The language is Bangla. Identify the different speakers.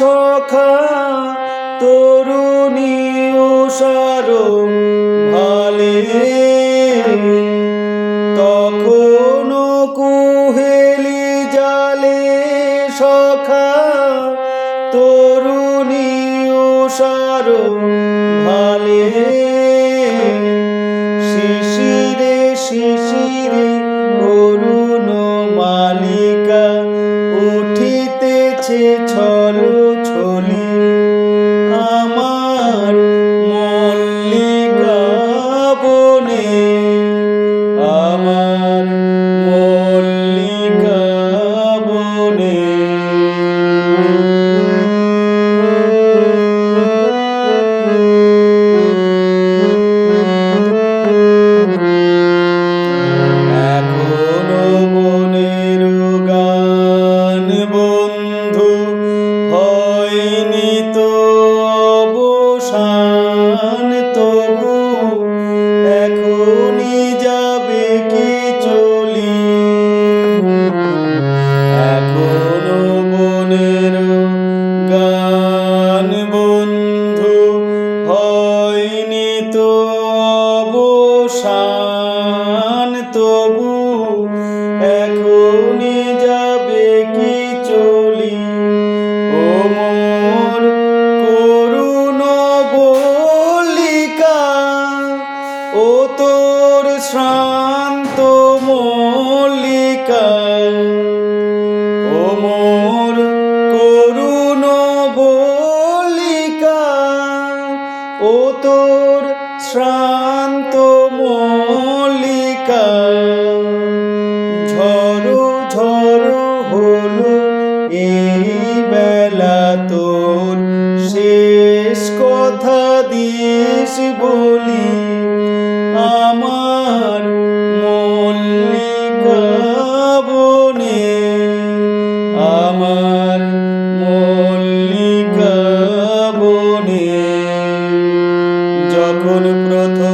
Speaker 1: সখা তরুণী উষার ভালে। তখনও কুহেলি জালে সখা তরুণী উষার ভালে। শিশিরে শিশিরে অরুণ মালিকা উঠিতেছে ছল তবু এখনই যাবে কি চলি? ও মোর বলিকা, ও তোর শ্রান্ত মল্লিকা। ও মোর বলিকা, ও তোর শ্রান্ত কথা দিস বলি আমার মল্লিকা বনে আমার মল্লিকা বনে যখন প্রথম